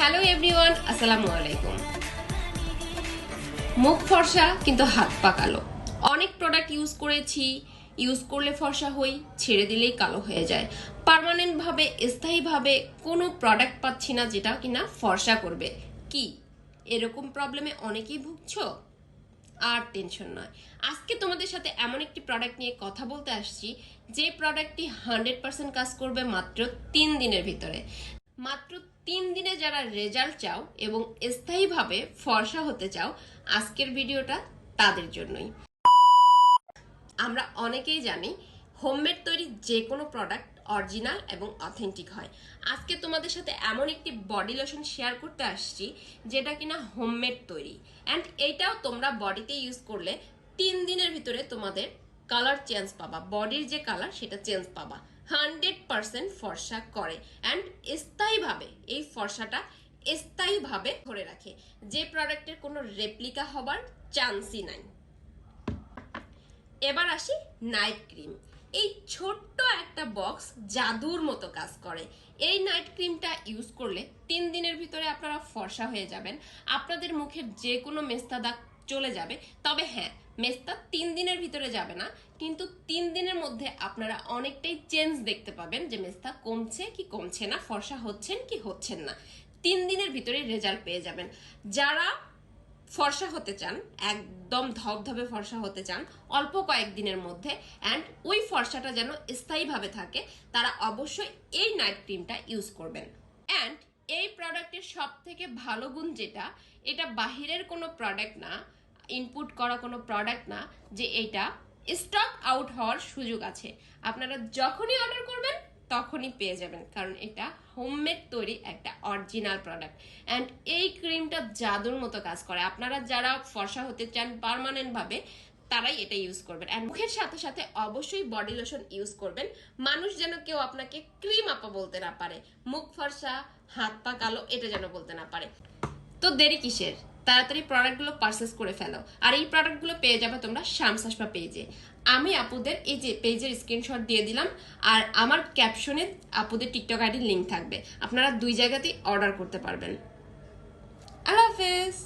Hello everyone, আসসালামু আলাইকুম। মুখ ফর্সা, কিন্তু হাত পা কালো। অনেক প্রোডাক্ট ইউজ করেছি ইউজ করলে ফর্সা হই, ছেড়ে দিলেই কালো হয়ে যায়। পার্মানেন্ট ভাবে স্থায়ীভাবে কোনো প্রোডাক্ট পাচ্ছি না যেটা কিনা ফর্সা করবে। কি? এরকম প্রবলেমে অনেকেই ভুগছো? আর টেনশন নয়। আজকে তোমাদের সাথে এমন একটি প্রোডাক্ট নিয়ে কথা বলতে আসছি, যে প্রোডাক্টটি হান্ড্রেড পার্সেন্ট কাজ করবে মাত্র তিন দিনের ভিতরে। মাত্র তিন দিনে যারা রেজাল্ট চাও এবং স্থায়ীভাবে ফর্সা হতে চাও, আজকের ভিডিওটা তাদের জন্যই। আমরা অনেকেই জানি, হোমমেড তৈরি যে কোনো প্রোডাক্ট অরিজিনাল এবং অথেন্টিক হয়। আজকে তোমাদের সাথে এমন একটি বডি লোশন শেয়ার করতে আসছি, যেটা কিনা হোমমেড তৈরি। অ্যান্ড এইটাও তোমরা বডিতে ইউজ করলে তিন দিনের ভিতরে তোমাদের কালার চেঞ্জ পাবা। বডির যে কালার সেটা চেঞ্জ পাবা। হান্ড্রেড পার্সেন্ট ফর্সা করে। অ্যান্ড স্থায়ীভাবে, এই ফর্সাটা স্থায়ীভাবে ধরে রাখে। যে প্রোডাক্টের কোনো রেপ্লিকা হবার চান্সই নাই। এবার আসি নাইট ক্রিম এই ছোট্ট একটা বক্স জাদুর মতো কাজ করে। এই নাইট ক্রিমটা ইউজ করলে তিন দিনের ভিতরে আপনারা ফর্সা হয়ে যাবেন। আপনাদের মুখের যে কোনো মেস্তা দাগ চলে যাবে। তবে হ্যাঁ মেস্তা তিন দিনের ভিতরে যাবে না। কিন্তু তিন দিনের মধ্যে আপনারা অনেকটাই চেঞ্জ দেখতে পাবেন যে মেস্তা কমছে কি কমছে না, ফর্সা হচ্ছেন কি হচ্ছেন না। তিন দিনের ভিতরে রেজাল্ট পেয়ে যাবেন। যারা ফর্সা হতে চান, একদম ধবধবে ফর্সা হতে চান, অল্প কয়েকদিনের মধ্যে অ্যান্ড ওই ফর্সাটা যেন স্থায়ীভাবে থাকে, তারা অবশ্যই এই নাইট ক্রিমটা ইউজ করবেন। অ্যান্ড এই প্রোডাক্টের সব থেকে ভালো গুণ যেটা, এটা বাহিরের কোনো প্রোডাক্ট না ইনপুট করা কোনো প্রোডাক্ট না, যে এটা স্টক আউট হওয়ার সুযোগ আছে। আপনারা যখনই অর্ডার করবেন, তখনই পেয়ে যাবেন, কারণ এটা হোমমেড তৈরি একটা অরিজিনাল প্রোডাক্ট অ্যান্ড এই ক্রিমটা জাদুর মতো কাজ করে। আপনারা যারা ফর্সা হতে চান পার্মানেন্ট ভাবে, তারাই এটা ইউজ করবেন। অ্যান্ড মুখের সাথে সাথে অবশ্যই বডি লোশন ইউজ করবেন। মানুষ যেন কেউ আপনাকে ক্রিম আপা বলতে না পারে। মুখ ফর্সা, হাত পা কালো, এটা যেন বলতে না পারে। তো দেরি কিসের? তাড়াতাড়ি প্রোডাক্টগুলো পারচেস করে ফেলো। আর এই প্রোডাক্টগুলো পেয়ে যাবে তোমরা শামসাসপা পেজে আমি আপুদের এই যে পেজের স্ক্রিনশট দিয়ে দিলাম, আর আমার ক্যাপশনে আপুদের টিকটক আইডির লিঙ্ক থাকবে। আপনারা দুই জায়গাতেই অর্ডার করতে পারবেন। আল্লাহ হাফেজ!